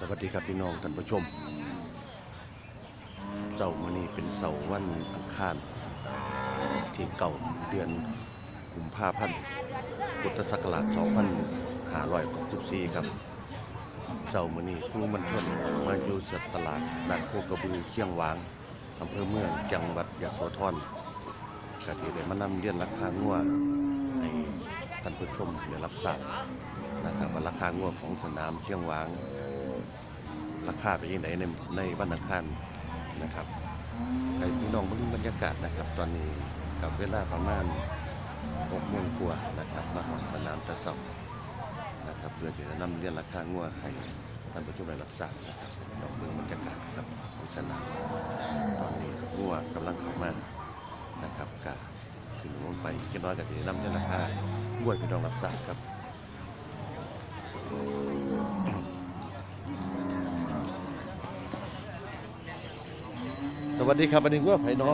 สวัสดีครับพี่น้องท่านผู้ชมเสาร์มื้อนี้เป็นเสาร์วันอังคารที่เก่าเดือนกุมภาพันธ์พุทธศักราช2564ครับเสาร์มื้อนี้ครูมันทนมาอยู่สตลาดนัดโคกระบือเชียงหวางอำเภอเมืองจังหวัดยะโสธรก็ที่ได้มานำเรียนราคางัวให้ท่านผู้ชมได้รับทราบนะครับว่าราคางัวของสนามเชียงหวาง ราคาเป็นยังไงในในวันอังคารนะครับใครพี่น้องเบิ่งบรรยากาศนะครับ ตอนนี้กับเวลาประมาณ6โมงกว่านะครับมาหอดสนามตะเสานะครับเพื่อจะนำเรียนราคางัวให้ท่านผู้ชมได้รับทราบนะครับลองเบิ่งบรรยากาศครับของสนามตอนนี้งัวกำลังเข้ามานะครับกะถึงลงไปเก็น้อยก็จะนำเรียนราคางัวพี่น้องรับทราบครับ วัสดีครับอันนี้ว่าไผ่นอ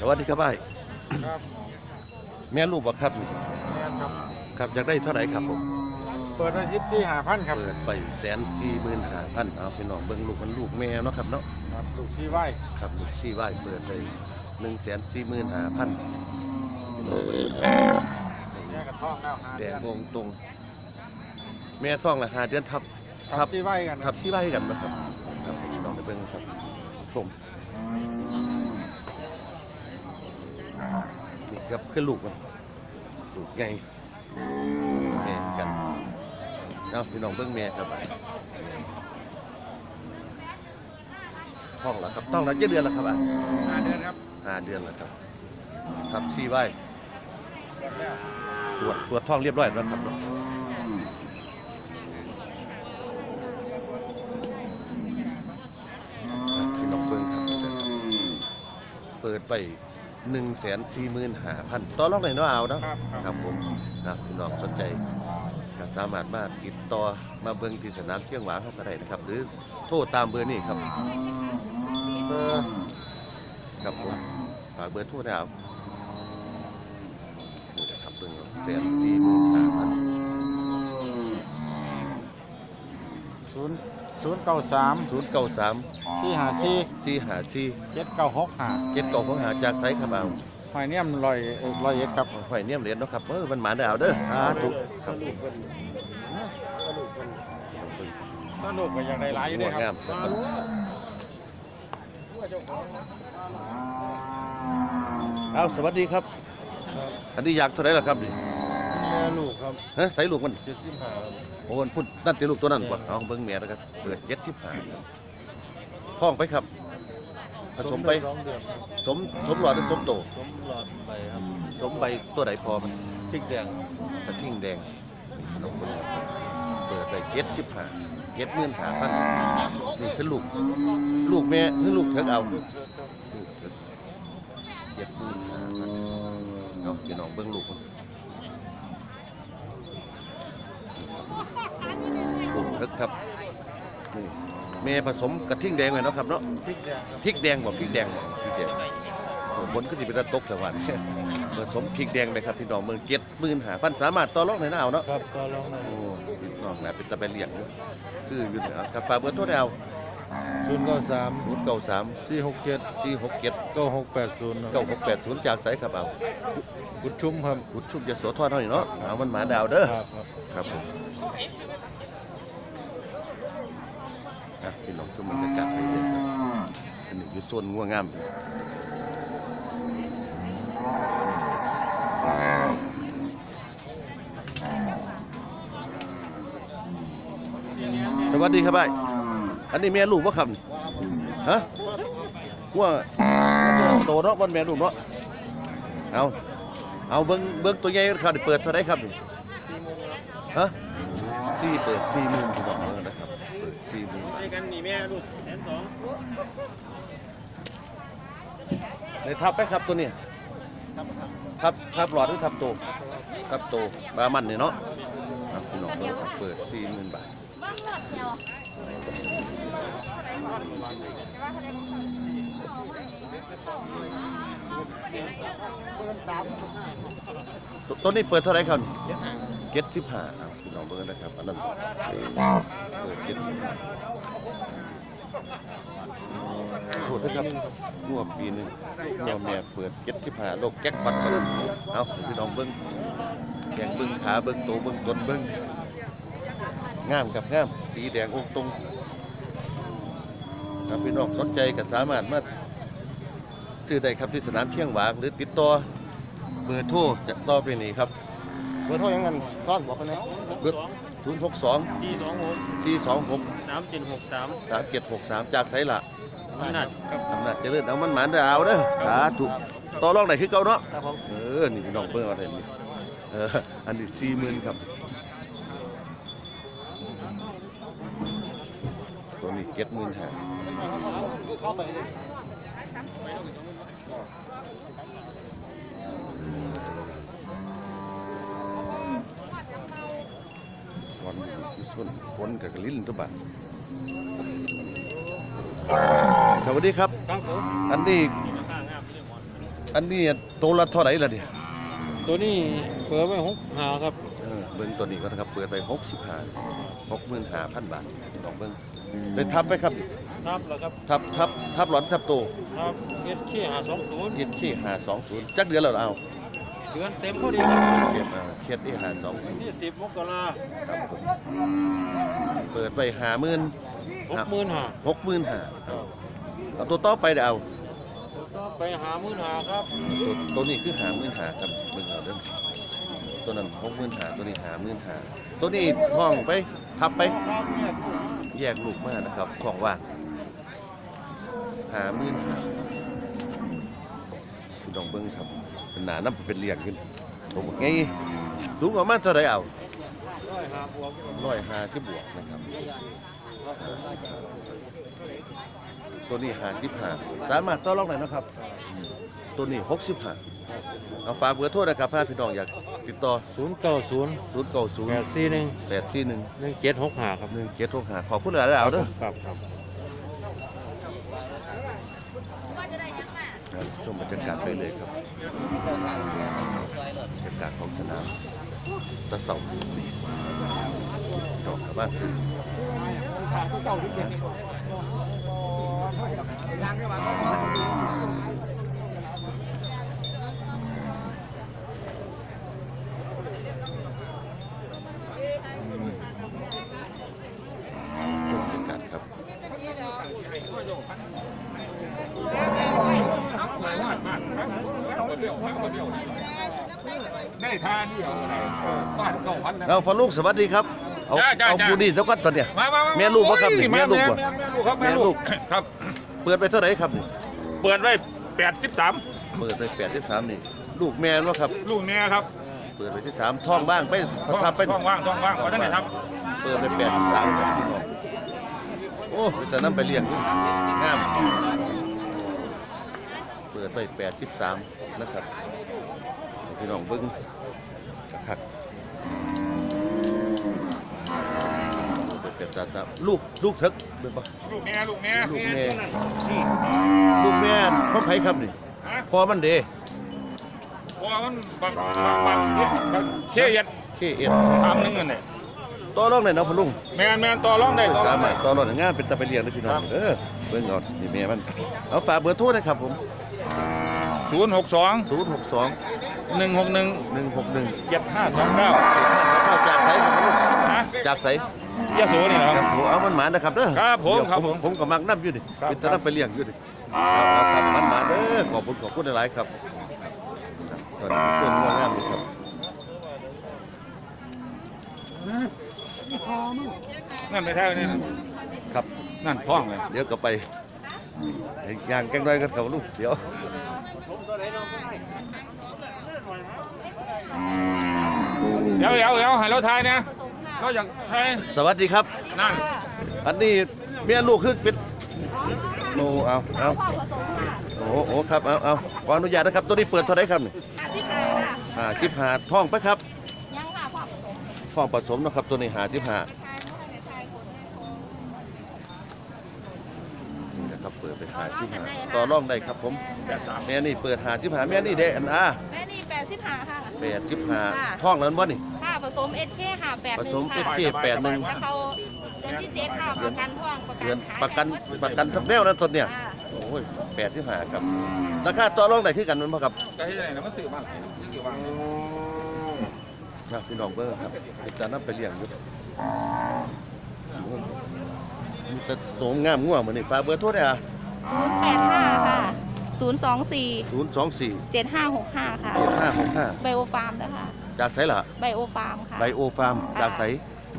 สวัสดีครับไอ้ายครับแม่ลูกบ่ครับนี่แม่นครับ ครับอยากได้เท่าไหร่ครับผมเปิดวันที่สี่หาพันครับ เปิดไปแสนสี่หมื่นห้าพันเอาพี่น้องเบิ่งลูกมันลูกแม่เนาะครับเนาะครับลูกซีไว้ครับลูกสี่ไหวเปิดไปหนึ่งแสนสี่หมื่นห้าพันพี่น้องเบิ่งแยกกันท้องแล้วหาแดเดืงอนงงตรง แม่ท้องละห้าเดือนทับครับซีไว้กันทับสี่ไหวกันนะครับครับพี่น้องไปเบิ่งครับผมนี่ครับคือลูกมันลูกใหญ่แม่กันเอาพี่น้องเบิ่งแม่ครับท้องแล้วครับท้องแล้วเจ็ดเดือนแล้วครับอะหาเดือนครับห้าเดือนแล้วครับทับสี่ไหวเปิดแล้วตรวจตรวจท้องเรียบร้อยแล้วครับเนาะอะพี่น้องเบิ้งครับเปิด ไปหนึ่งแสนสี่หมื่นห้าพันต่อรองไหนอยเนาะเอาเนาะครับคครับรับผมนะพี่น้องสนใจก็สามารถมาติดต่อมาเบิ้งที่สนามเชียงหวางเขาก็ได้นะครับ หรือโทรตามเบอร์นี้ครับเบอร์ครับผมฝากเบอร์โทรได้เอานี่นะครับเบิ้งแสนสี่หมื่นห้าพันศูนย์ ศูนย์เก้าสามศูนย์เก้าสามสี่หาสี่สี่หาสี่เจ็ดเก้าหกหาเจ็ดเก้าของหาจากไซครับเอาหอยเนี่ยมลอยเอ่อลอยเอ็ดครับหอยเนียมเหรียญเนาะครับเออมันหมาได้เอาเด้อสาธุครับผมต้นลูกก็ยังได้หลายอยู่งด้ววดยคงารัมบครับเอาสวัสดีครับ อันนี้อยากเท่าไหรล่ะครับนี่แม่ ลูกครับฮะใส่ลูกมันเจ็ดสิบห้าโอ้มันพุ่นนั่นตีลูกตัวนั้นกว่าเอาเบิ้งแม่นะครับเปิดเจ็ดสิบห้าห้องไปครับ ผสมไป สองเดือนครับสมสมหลอดหรือสมโต สมหลอดไปครับสมใบตัวไหนพอมันพริกแดงกระทิ่งแดงน้องคนนี้เปิดไปเจ็ดสิบห้าเจ็ดหมื่นห้าพันนี่คือลูก ลูกแม่คือลูกเถิกเอาลูกเถิกเจ็ดหมื่นห้าพันเอาพี่น้องเบิ้งลูกมัน ลูกเถิกครับนี่แม่ผสมกระทิ่งแดงไว้เนาะครับเนาะพริกแดงครับพริกแดงบอกพริกแดงบ่พริกแดงโอ้ฝนก็สิเป็นตะตกสวรรค์ ผสมพริกแดงเลยครับพี่น้องเมืองเจ็ดหมื่นหาพันสามารถต่อรองในหน้าเอาเนาะครับก็ลองได้โอ้พี่น้องนะเป็นตะไปเลี้ยงอยู่คืออยู่เหนือครับฝากเบอร์โทรได้เอาศูนย์เก้าสามศูนย์เก้าสามสี่หกเจ็ดสี่หกเจ็ดเก้าหกแปดศูนย์เก้าหกแปดศูนย์จากไสครับเอากุดชุ่มครับอุดชุบยโสธรเท่านี้เนาะเอามันหมาดาวเด้อครับครับ ครับผม อะพี่น้องชมบรรยากาศไปเลยครับอันนี้อยู่โซนง่วงงามสวัสดีครับไอ้อันนี้แม่ลูกปะครับฮะว่าโตเนาะวันแม่ลูกเนาะเอาเอาเบิ้งเบิ้งตัวใหญ่ครับเปิดเท่าไรครับนี่ฮะสี่เปิดสี่หมื่นพี่น้องเออนะครับ สี่หมื่นไปกันนี่แม่ลูกแสนสองในทับไหมครับตัวนี้ทับทับหลอดหรือทับโตทับโตบามันนี่เนาะอะพี่น้องเบิ่งครับเปิดสี่หมื่นบาทบ้างหลอดเดียวเท่าไหร่ก่อนตัวตัวนี้เปิดเท่าไหรครับเก็ตที่ผ่าอะพี่ น้องเบิ่งนะครับอันนั้นเปิดเก็ตที่ผ่าโทษนะครับงัวปีหนึงงัวแม่เปิดเก็ตที่ผ่าโลกแก๊กปัดมาเลยเอาพี่น้องเบิ่งแกงเบิ่งขาเบิ่งตัวเบิ่งต้นเบิ่งงามกับงาม สีแดงองค์ตรงถ้าพี่น้องสนใจก็สามารถมาซื้อได้ครับที่สนามเชียงหวางหรือติดต่อเบอร์โทรจากต่อไปนี้ครับ เบอร์โทรยังไงต้อนบอกกันนะ เบอร์ศูนย์หกสองสี่สองหกสี่สองหกสามเจ็ดหกสามสามเจ็ดหกสามจากไสละอำนาจครับอำนาจเจริญเอามันหมานได้เอาเด้อสาธุต่อรองไหนคือเก่าเนาะครับผมเออนี่พี่น้องเพิ่งเอาได้นี่เอออันนี้สี่หมื่นครับตัวนี้เก็ดหมื่นห้า เข้าไปฝนอยู่ส่วนฝนกับกระลิ้นตัวบัดสวัสดีครับ ครับผมอันนี้ข้างงามเรื่องหมอนอันนี้ตัวละเท่าไหร่ล่ะเนี่ยตัวนี้เปิดไว้หกหาครับเออเบิ้งตัวนี้ก็นะครับ เปิดไปหกสิบห้าหกหมื่นห้าพันบาทลองเบิ้งได้ทับไหมครับครับแล้วครับทับทับทับหลอนทับโตครับเอสเคหาสองศูนย์ยินที่หาสองศูนย์จักเดือนแล้วเหรอเอา เดือนเต็มพอดีครับเก็บมาเคสที่หาสองศูนย์ที่สิบมกราครับผมเปิดไปหาหมื่นหกหมื่นหาหกหมื่นห้าเอาตัวต่อไปเดี๋ยวเอาไปหาหมื่นหาครับตัวตัวนี้คือหาหมื่นหาครับเบิ่งเอาเด้อตัวนั้นหกหมื่นหาตัวนี้หาหมื่นหาตัวนี้ห้องไปทับไปครับเนี่ยแยกลูกมานะครับท้องว่างหาหมื่นหา คุณลองเบิ้งครับ เป็นหนาน้ำเป็นเลี้ยงขึ้นผมบอกไงสูงประมาณเท่าไรเอาร้อยหาบวกร้อยห้าสิบบวกนะครับ ตัวนี้ห้าสิบห้าสามารถต่อรองได้นะครับ ตัวนี้หกสิบห้าเอาฝากเบอร์โทรนะครับถ้าพี่น้องอยากติดต่อศูนย์เก้าศูนย์ศูนย์เก้าศูนแปย์ดสี่หนึ่งแปดที่หนึ่งหนึ่งเจ็ดหกหาครับหนึ่งเจ็ดหกห้าขอบคุณหลายๆเอาเด้อครับครับ ครับ ชมบรรยากาศไปเลยครับบรรยากาศของสนามตะเสาดอกกระบ้านคือชมบรรยากาศครับ ได้ทานเดียวอะไรบ้านเก่าพันนะเราพอลูกสวัสดีครับ เอาจ้าจ้าเอาจ้าผู้ดีสักวันตอนเนี่ยมามามาแม่ลูกบ่ครับนี่แม่ลูกบ่แม่ลูกครับแม่แม่ลูลูกกครับ เปิดไปเท่าไหร่ครับนี่เปิดไว้แปดสิบสามเปิดไปแปดที่สามนี่ ลูกแม่แล้วครับ ลูกเนี้ยครับเปิดไปที่สามท้องบ้างไปประทับไปท้องว่างท้องว่างขอท่านหน่อยครับ เปิดไปแปดที่สามครับพี่น้องโอ้แต่น้ำไปเลี้ยงอยู่งามเปิดไปแปดที่สามนะครับให้ พี่น้องเบิ้งคักๆเปิดเป็ดตาๆลูกลูกเถิกเบิ่งปะลูกเนี้ยลูกเนี้ยลูกแม่นี่ลูกแม่พ่อไผครับนี่ฮะพอมันเดพอมันบางบางบางเนี่ยบางเชี่ยเย็ดเคเอ็ดทำนึงเงินเนี่ยต่อรองได้เนาะพ่อลุงแมนแมนต่อรองได้ต่อรอสางมาได้รถต่อรองได้งานเป็นตะไปเลี้ยงเด้อพี่น้องเออเบิ่งเอานี่แม่มันเอาฝากเบอร์โทรนะครับผม ศูนย์หกสอง062หนึ่งหกหนึ่ง161เจ็ดห้าสองเก้าเข้าจากไสครับพ่อลุงฮะจากไสยาสูนี่เหรอจากโหเอามันหมานะครับเด้อครับผมเดี๋ยวครับผมผมก็มักน้ำอยู่ดิครับ เป็นตะน้ำไปเลี้ยงอยู่ดิเอาเอาครับมันหมาเด้อขอบคุณขอบคุณหลายๆครับตอนนี้ส่วนงอกงามนี่ครับนั่นไม่ใช่นี่ครับ นั่นท้องเลย เดี๋ยวก็ไปให้ย่างแกงน้อยกันครับลูกเดี๋ยว เดี๋ยวเดี๋ยวเดี๋ยวให้เราทายนะเราอยากทายสวัสดีครับ นั่นอันนี้เมียลูกคือเป็นโนเอาเอาโอ้โหครับเอาเอาขออนุญาตนะครับ ตัวนี้เปิดเท่าไหรครับนี่ห้าสิบห้าค่ะหาสิบหาท่องไปครับยังค่ะพ่อผสมท่องผสมเนาะครับตัวนี้หาสิบหา ทายไม่ทันทาย คนได้ทองนี่นะครับเปิดไปปิดหาสิบหาต่อรองได้ครับผมแม่นี่เปิดหาสิบหาแม่นี่เด้อันอาแม่นี่แปดสิบห้าค่ะแปดสิบหาค่ะท่องแล้วบ่นี่ค่ะผสมเอสเคค่ะแปดผหนึ่สงมเอค่ะเคแปดหนึ่งจะเขาเดือนที่เจ็ดค่ะประกันท่วงประกัเดือนนขายประกันประกันทับแนวนะต้นเนี่ยค่ะโอ้ยแปดสิบหาครับราคาต่อรองได้คือกันมันบ่ครับก็ให้ไหนนะมันสื่อมากสื่อว่าครับพี่น้องเบิ่งครับติดตามนํไปเลี้ยงอยู่มี แต่โตงามงัวมื้อนี้ฝากเบอร์โทรได้อะศูนย์แปดห้าค่ะศูนย์สองสี่024เจ็ดห้าหกห้าค่ะ7565ไบโอฟาร์มนะคะจากไสล่ะไบโอฟาร์มค่ะไบโอฟาร์มจากไส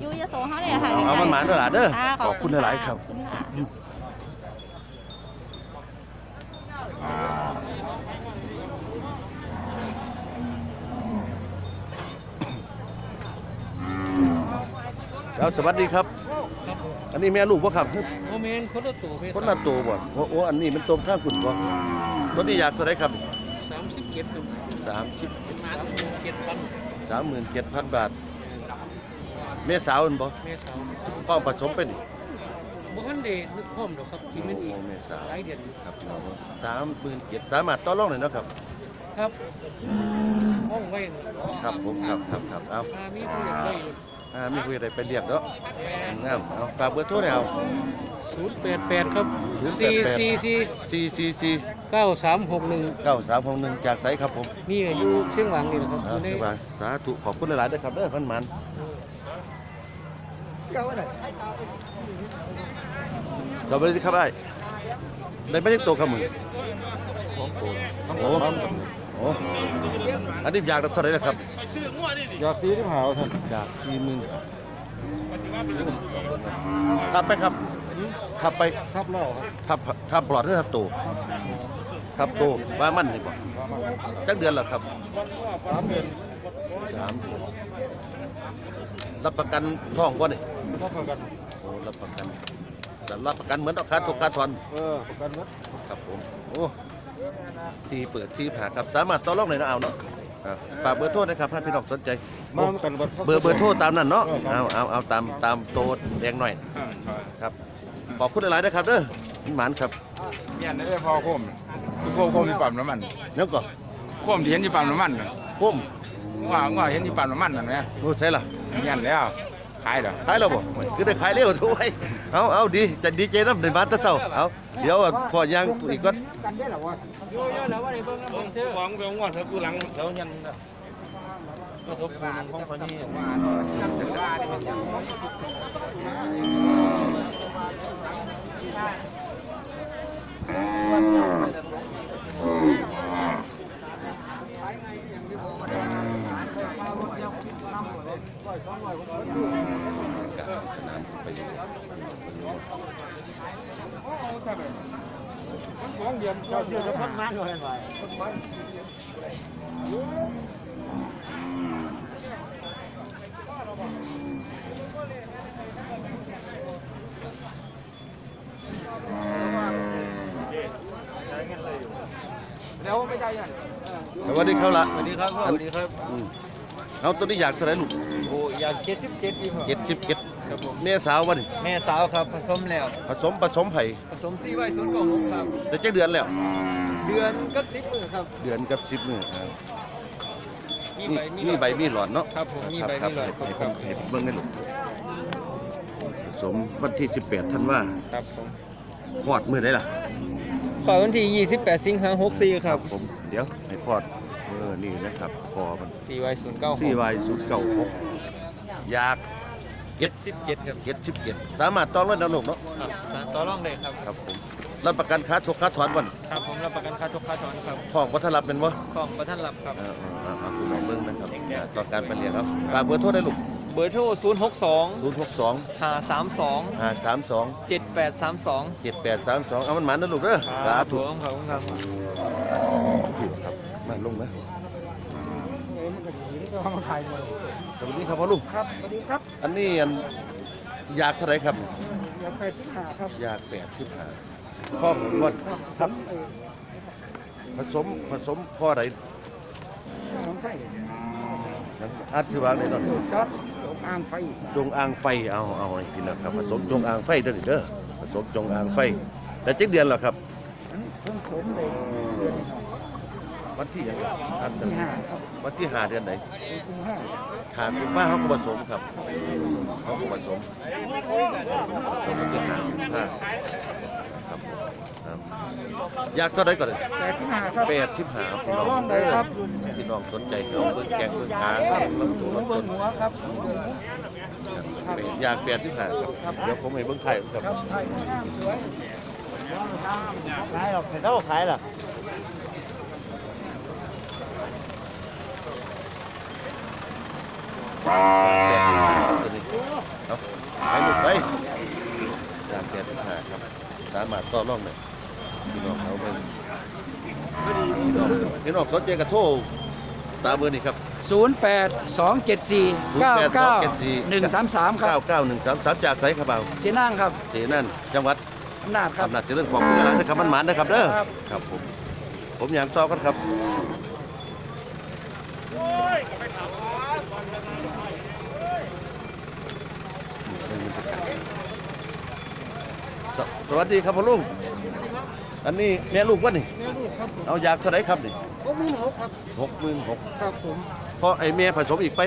ยูยโสเขาเนี่ยค่ะเอาเอามันหมานเด้อหล่ะเด้อค่ะขอบคุณหลายๆครับ ขอณค่ะครับสวัสดีครับ อันนี้แม่ลูกบ่ครับโอเมนคนละตัวเพศคนละตัวบ่โอ้โอ้อันนี้มันตรงข้างคุณบ่ตัวนี้อยากเท่าไหรครับสามสิบเจ็ดสามสิบมาเจ็ดพันสามหมื่นเจ็ดพันบาทแม่สาวอันบ่เมษาพ่อผสมเป็นบ่ทันเดนึกพร้อมดอกครับที่มันอีกโอ้แม่สาวหลายเดือนครับสามหมื่นเจ็ดสามารถต่อรองหน่อยเนาะครับ ครับห้องไว้ครับผมครับครับครับเอา ถ้ามีผู้อยากได้ อ่ามีคุยอะไรไปเรียกเนาะงามเอาฝากเบอร์โทรหน่อยเอา ศูนย์แปดแปดครับ088 สี่สี่สี่สี่สี่สี่เก้าสามหกหนึ่งเก้าสามหกหนึ่งจากไสครับผมนี่อยู่เชียงหวังนี่นะครับเอาอยู่ในสบายสาธุขอบคุณหลายๆด้วยครับเด้อพันหมันสวัสดีครับไอ้ได้ไม่ได้โตครับมึงโอ้ โอ้อันนี้อยากเท่าไหร่นะครับอยากซื้อที่หาท่านอยากสี่หมื่นทับไปครับทับไปทับแล้วครับทับทับปลอดหรือทับโตทับโตว่ามันนี่บ่จักเดือนแล้วครับสามเดือนสามเดือนรับประกันท้องบ่นี่ทับเหมือนกันโอ้รับประกันแต่รับประกันเหมือนราคาทุกค่าทอนเออประกันมัดครับผมโอ้ สีเปิดสีผ่าครับสามารถต่อรองเลยนะเอาเนาะครับฝากเบอร์โทรนะครับถ้าพี่น้องสนใจ มากันบัดเบอร์เบอร์โทรตามนั้นเนาะเอาเอาเอาตามตามโตแดงหน่อยครับขอบคุณหลายๆนะครับเด้อหมานครับเนี่ยนั่นได้พอโคมคือโคมโคมที่ปั๊มน้ำมันแล้วก็โคมที่เห็นที่ปั๊มน้ำมันน่ะพุ่มว่าว่าเห็นที่ปั๊มน้ำมันนั่นไหมโอ้ใช่ล่ะเนี่ยแล้ว ขายเหรอขายแล้วบ่โอ้ยคือได้ขายเร็วทุกไว้เอาเอาดีจะดีใจน้ำในบ้านตะเศร้าเอาเดี๋ยวพอย่างอีกก็หวังไปงวดครับอยู่หลังแถวยันก็ทบคูณของคนนี้ สนามไปอยู่ของเดือนเจ้าเชื่อจะพันมาเลยไหมเดี๋ยวไม่ใจยันสวัสดีครับละสวัสดีครับสวัสดีครับอืม เอาตัวนี้อยากเท่าไหรลูกโอ้อยากเจ็ดสิบเจ็ดดีกว่าเจ็ดสิบเจ็ดแม่สาววะนี่แม่สาวครับผสมแล้ว ผสมผสมไผ่ผสมซีไว้ศูนย์กองหกครับได้เจ็ดเดือนแล้ว เดือนกับสิบมือครับเดือนกับสิบมื้อครับมีนี่ใบมีนี่ใบมีหลอดเนาะครับผมมีใบครับมีหลอดให้ครัผมบให้ผมเบิ่งได้ลูกผสมวันที่สิบแปดท่านว่าครับผมคลอดมื้อไหนล่ะขอวันที่ 28 สิงหาคม64 ครับ ผม เดี๋ยว ให้คลอด เออนี่นะครับพอมัน 4Y 0 9สี่วายสุดเก่าหกอยาก77ครับเจ็ดสิบเจ็ดสามารถต้องรถดาวน์โหลดเนาะครับต่อรองได้ครับ ครับผมรับประกันค่าชกค่าถอนวันครับผมรับประกันค่าทุกค่าถอนครับทองวัฒนรับเป็นวะของประท่านรับครับ เออเออเอาเอาคุณลองเบิ่งนะครับอ่าต่อการไปเรียนครับฝากเบอร์โทรได้ลูกเบอร์โทร062ศูนย์หกสอง532ห้าสามสอง7832เจ็ดแปดสามสองเอามันหมันนะลูกเด้อสาธุครับผมครับ ถูกครับมาลงนะ สวัสดีครับพ่อลุงครับสวัสดีครับอันนี้อันอยากเท่าไหรครับอยากไปสิหาครับอยากแปดสิบห้าพ่อผมก่อนครับผสมผสมพ่อไหนน้องไส้อาชีวางในตอนครับอ่างไฟจงอางไฟเอาเอาให้กินนะครับผสมจงอางไฟเด้อนี่เด้อผสมจงอางไฟแต่เจ็ดเดือนแล้วครับเพิ่งสมเลยเดือนนี้ครับวันที่ยังครับที่ห้าครับ วันที่ห้าเดือนไหนที่ห้าถามคุณป้าเขาก็ผสมครับเขาก็ผสมผสมวันที่ห้าห้าครับครับอยากเท่าไรก่อนเลยแต่ที่ห้าครับแปดทิพหาพี่น้องร่องเลยครับพี่น้องสนใจเอาเบิ้งแกงเบิ้งหางลำตัวหัวลำเบิ้ต้งนหัวครับอยากแปดทิพหาครับเดี๋ยวผมให้เบิ้งไทยครับครับไทยงามสวยขายหรอกเท่าขายหรอ แปดทิพหาตัวนี้เอาไปหมดไปอยากแปดทิพหาครับสามารถต่อรองได้พี่น้องเอาเบิ้งพี่น้องสนใจกระโทรตามเบอร์นี่ครับศูนย์แปดสองเจ็ดสี่เก้าเก้าหนึ่งสามสามครับ 99133จากไสครับเอาเสียนั่งครับเสนั่นจังหวัดอำนาจครับอำนาจเจริญของคุณร้านนะครับมันหมานนะครับเด้อครับครับผมผมอยากซอกกันครับ สสวัสดีครับพ่อลุงอันนี้แม่ลูกวะนี่ แม่ลูกครับผมเอาอยากเท่าไหรครับนี่ก็มีหกครับ หกหมื่นหกครับผมพอไอ้แม่ผสมอีกไป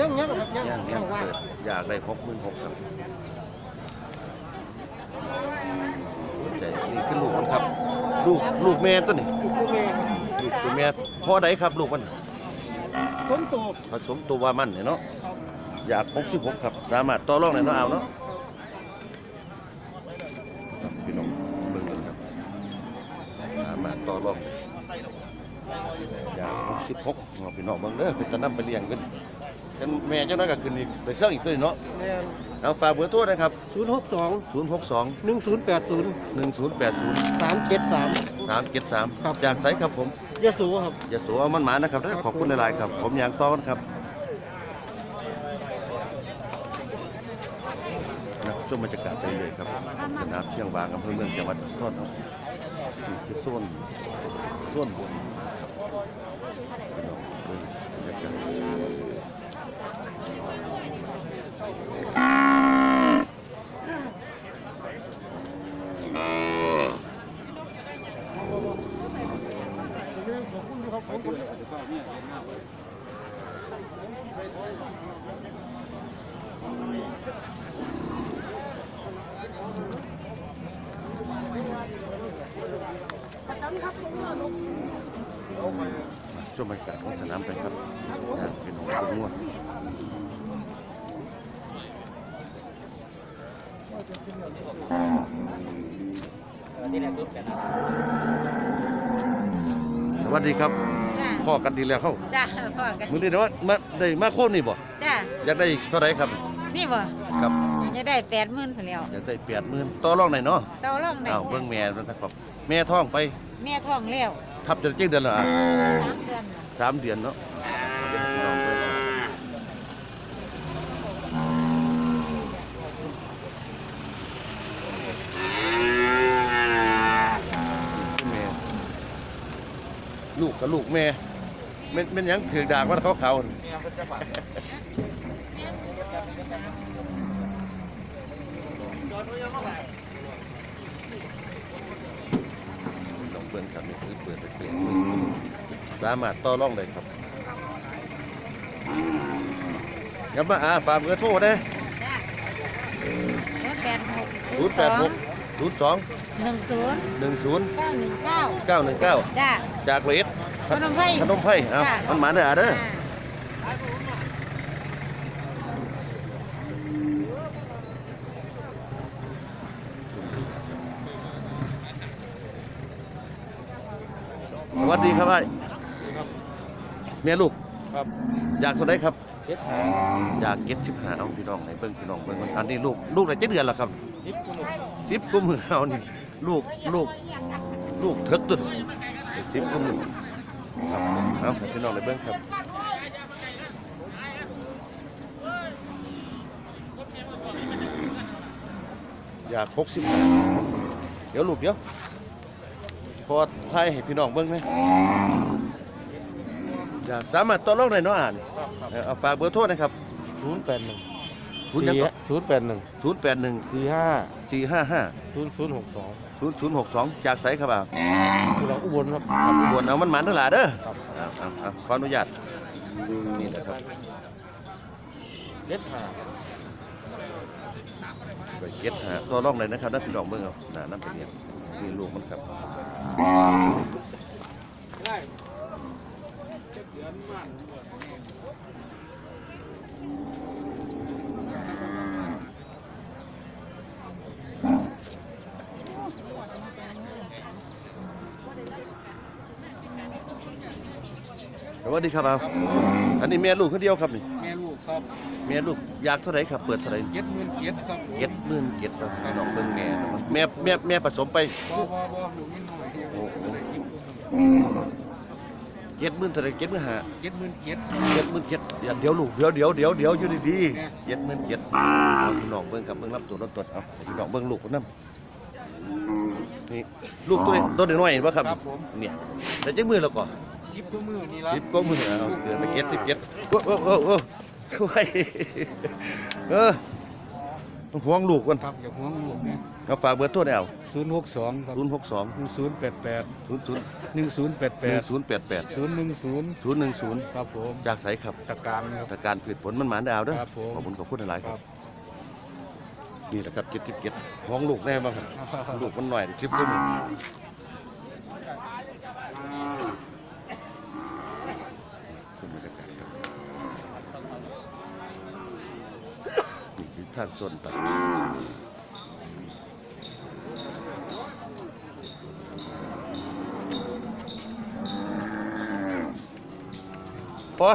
ยังยังครับยังย่างยัย่างงว่าเปิดอยากได้หกหมื่นหกครับแต่นี่คือลูกมันครับ ลูกลูกแม่ตัวนี้ลูกตัวแม่ครับลูกตัวแม่พ่อใดครับลูกมัน ผมโตผสมตัวว่ามันเนี่ยเนาะอยาก 66 ครับ สามารถต่อรองได้เนาะเอาเนาะ ต่อรองได้อยาก66เอาพี่น้องเบิ่งเด้อเป็นตะนํไปเลี้ยงกันกันแม่เจ้านั้นก็ขึ้นอีกไปเชิงอีกตัวนี้เนาะแม่เอาฝากเบอร์โทรนะครับศูนย์หกสอง062หนึ่งศูนย์แปดศูนย์1080สามเจ็ดสาม373ครับ จากไสครับผมยะโสครับ อย่าสัวมันหมานะครับเด้อขอบคุณหลายๆครับ ผมอยางซ้อนครับนะช่วงบรรยากาศไปเลยครับสนามเชียงวางอำเภอเมืองจังหวัดสุโขทัยนี่คือโซนโซนบนครับ พี่น้องเบิ่งบรรยากาศ ช่วงบรรยากาศของสนามไปครับนะเป็นของคนง่วงสวัสดีครับจ้าพ่อกันดีแล้วเข้าจ้าพ่อกันมือนี้เดี๋ยวว่ามาได้มาโค่นนี่บ่จ้าอยากได้เท่าไหรครับ นี่บ่ครับจะได้แปดหมื่นพอแล้วอยากได้แปดหมื่นต่อรองไหนอยเนาะเต้าล่องได้อ้าวเบิ่งแม่มันนะครับแม่ท้องไป แม่ท้องแล้ว ทับเดือนเจ็ดเดือนและอะสามเดือนน่ะสามเดือนเนาะลองเบิ่งนี่คือแม่ลูกกับลูกแม่เม่นเม่นหยังถือดากว่าเขาเขาๆนี่ลองเบิ่งครับนี่คือเปิดไปเปลี่ยนมือสามารถต่อรองได้ครับยับมาอาฝากเบอร์โทรได้จ้าศูนย์แปดหกศูนย์แปดหกศูนย์สองหนึ่งศูนย์หนึ่งศูนย์เก้าหนึ่งเก้าเก้าหนึ่งเก้าจ้าจากเวทขนมไผ่ขนมไผ่เอาจ้ะมันหมาเด้ออาเด้อ สวัสดีครับไอ้เมียลูก ครับอยากตัวไหนครับ เจ็ดหาอยากเก็ตชิบหาเอาพี่น้องไหนเบิ่งพี่น้องเบิ่งอันนี้ลูกลูกได้เจ็ดเดือนแล้วครับสิบคนสิบกุมมือเอานี่ลูกลูกลูกเถิกตุนสิบกุมมือครับผมเอาให้พี่น้องไหนเบิ่งครับอยากหกสิบเดี๋ยวลูกเดี๋ยวพ อไทยให้พี่น้องเบิ่งไหมอยากสามารถต่อรองได้เนาะอ่านครับครับเอาฝากเบอร์โทรนะครับศูนย์แปดหนึ่งศูนย์ยังก็ศูนย์แปดหนึ่งศูนย์แปดหนึ่งสี่ห้าสี่ห้าห้าศูนย์ศูนย์หกสองศูนย์ศูนย์หกสองจากไสครับอะคือเราอุบลครับครับอุบลเอามันหมันทั้งหลายเด้อครับเอาเอาเอาขออนุญาตนี่แหละครับเล็ดหาไปเก็ตหาตัวร่องเลยนะครับนั่นพี่น้องเบิ่งเอาน่านั่นเป็นเนี่ยมีลูกมันครับ ได้ วัสดีครับเอาอันนี้แม่ลูกคนเดียวครับนี่แม่ลูกครับแม่ลูกอยากเท่าไหร่ครับ เปิดเท่าไหร่เจ็ดหมื่นเจ็ดครับเจ็ดหมื่นเจ็ดแล้วพี่น้องเบิ่งแม่นะครับแม่แม่แม่ผสมไปบ่บ่บ่ลูกนิดหน่อยเดียวโอ้โหเจ็ดหมื่นเท่าไหร่เจ็ดหมื่นห้าเจ็ดหมื่นเจ็ดเจ็ดหมื่นเจ็ดเดี๋ยวลูกเดี๋ยวเดี๋ยวเดี๋ยวเดี๋ยวอยู่ดีๆเจ็ดหมื่นเจ็ดพี่น้องเบิ่งครับเบิ่งรับตัวรถตรวจเอาพี่น้องเบิ่งลูกคนนั้นนี่ลูกตัวนี้ตัวน้อยๆเห็นป่ะครับเนี่ยแต่เจ็ดหมื่นแล้วก็ สิบตัวมือนี่ละสิบก็มือเอาเดือนละเจ็ดสิบเจ็ดโอ้โอ้โอ้โอ้โอ้ยเออห่วงลูกกันครับอย่าห่วงลูกเนี่ยเอาฝากเบอร์โทรได้เอาศูนย์หกสองครับศูนย์หกสองหนึ่งศูนย์แปดแปดศูนย์ศูนย์หนึ่งศูนย์แปดแปแปดดศูนย์แปดแปดศูนย์หนึ่งศูนย์ศูนย์หนึ่งศูนย์ครับผมจากไสครับตะการครับตะการผืดผลมันหมานดาวเด้อครับผมขอบคุณขอบคุณหลายๆคครัรับบนี่แหละครับเจ็ดสิบเจ็ดห้องลูกแน่บ้างครับลูกมันหน่อยสิบก็มีขึ้นบรรยากาศครับนี่คือ ทางส้นไปพอ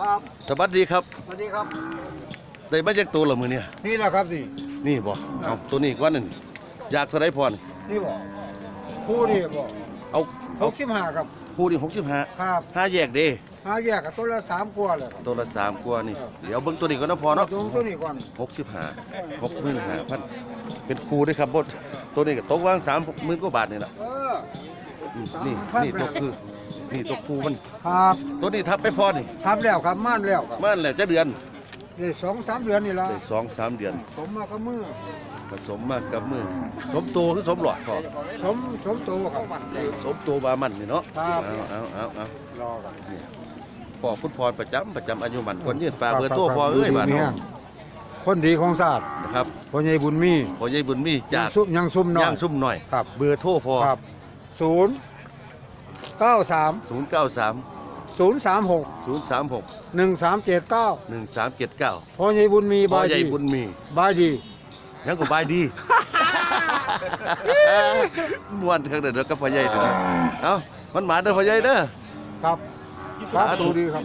ครับสวัสดีครับ สวัสดีครับ ได้มาจากตัวละมือเนี่ยนี่แหละครับนี่นี่บ่เอาตัวนี้ก้อนหนึงอยากสไลด์พรนี่บอกคู่นี่บอกเอาหเอากสิบห้าครับคู่นี่หกสิบห้าครับห้าแยกเด้ หาแยกกับตัวละสามกว่าเลยครับ ตัวละสามกว่านี่เดี๋ยวเบิ่งตัวนี้ก่อนนะพอเนาะดูตัวนี้ก่อนหกสิบห้าหกหมื่นห้าพันเป็นคู่ด้วยครับบดตัวนี้ก็ตกวางสามหมื่นกว่าบาทนี่แหละเออ อืมนี่นี่ตัวคือ นี่ตัวคู่มัน ครับตัวนี้ทับไปพอนี่ทำแล้วครับม่านแล้วครับมันแล้วจะเดือนนี่สองสามเดือนนี่ละได้สองสามเดือน ผมมากับมือผสมมากกับมือ สมโตคือสมหลอดพอสมสมโตครับ สมโตบามันนี่เนาะครับ เอาเอาเอาเอารอกัน พ่อฟุตพรประจำประจำอายุมันคนยืนฝากเบอร์โทรพ่อเอ้ยดีบ้านๆเนาะเนี่ยคนดีของศาสตร์นะครับพ่อใหญ่บุญมีพ่อใหญ่บุญมีจากซุมยังซุ่มน้อยย่างซุ่มหน่อยครับเบอร์โทรพ่อครับศูนย์เก้าสาม093 ศูนย์สามหก036 หนึ่งสามเจ็ดเก้า1379พ่อใหญ่บุญมีพ่อบายใหญ่ดีบุญมีบายดียังก็บายดี ม่วนข้างเด้อเด้อกับพ่อใหญ่เด้อเอ้ามันหมาเด้อพ่อใหญ่เด้อ ครับครับ สวัสดีครับ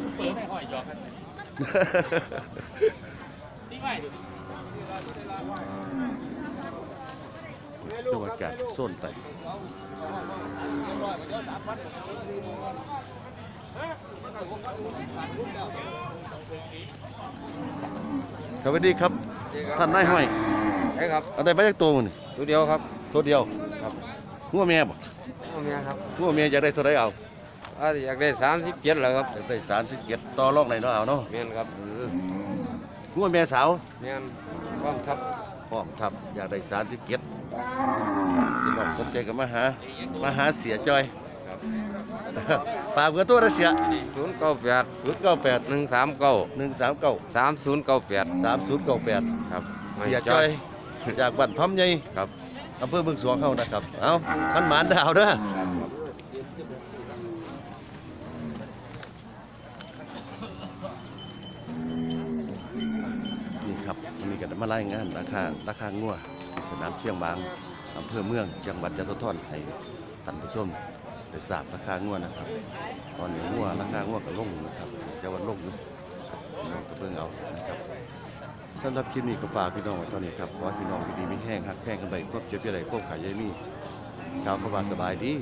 ดูอากาศส้นไปสวัสดีครับ ท่านนายห้อยใช่ครับเอาได้มาจากตัวมันนี่ตัวเดียวครับ ตัวเดียวครับงัวแม่บ่เมียครับงัวแม่อยากได้เท่าไรเอา อยากได้สามสิบเจ็ดแล้วครับอยากได้สามสิบเจ็ดต่อรองไหนเนาะเอาเนาะเมียนครับเอองัวแม่สาวเมียนความทับพร้อมทับอยากได้สารที่เก็ดพี่น้องสนใจก็มาหามาหาเสียจอยครับฝากเบอร์ตัวนะเสียศูนย์เก้าแปดศูนย์เก้าแปดหนึ่งสามเก้าหนึ่งสามเก้าสามศูนย์เก้าแปดสามศูนย์เก้าแปดครับเสียจอยจากบ้านพร้อมใหญ่ครับอำเภอเมืองสวงเฮานะครับ เอามันหมานดาวเด้อนี่ครับวันนี้ก็ได้ มารายงานราคาราคางัวสนามเชียงบางอำเภอเมืองจังหวัดยะโสธรให้ท่านผู้ชมได้ทราบราคางัวนะครับ ตอนนี้งัวราคางัวก็ลงนะครับจะวันลงอยู่น้องก็เบิ่งเอานะครับสำหรับคลิปนี้ก็ฝากพี่น้องไว้ตอนนี้ครับขอให้พี่น้องดีๆไม่แห้งหักแข้งกันไปควบเจ็บยังไงควบขายยัยมีชาวเขาว่าสบายดี